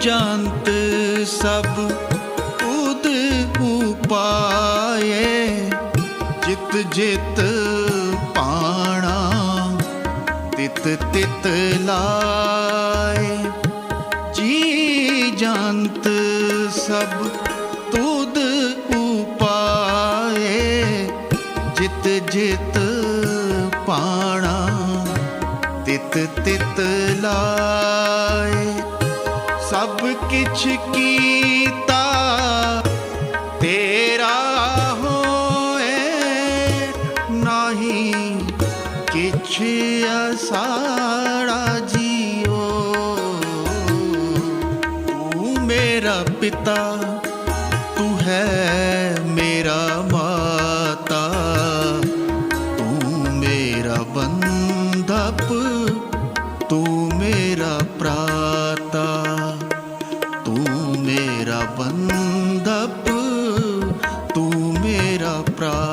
ਜੰਤ ਸਭ ਉਦ ਉਪਾਏ। ਜਿਤ ਜਿਤ ਪਾਣਾ, ਤਿਤ ਤਿਤ ਲਾਏ। ਜੀ ਜੰਤ ਸਭ ਤੁਧ ਉਪਾਏ। ਜਿਤ ਜਿਤ ਪਾਣਾ, ਤਿਤ ਤਿਤ ਲਾਏ। सब किछ कीता। तेरा हो नाही किछ असाड़ा जियो। तू मेरा पिता, तू है मेरा माता। तू मेरा बंधप तू मेरा प्राण। ਮੇਰਾ ਬੰਧਪ ਤੂੰ ਮੇਰਾ ਪ੍ਰਾਤਾ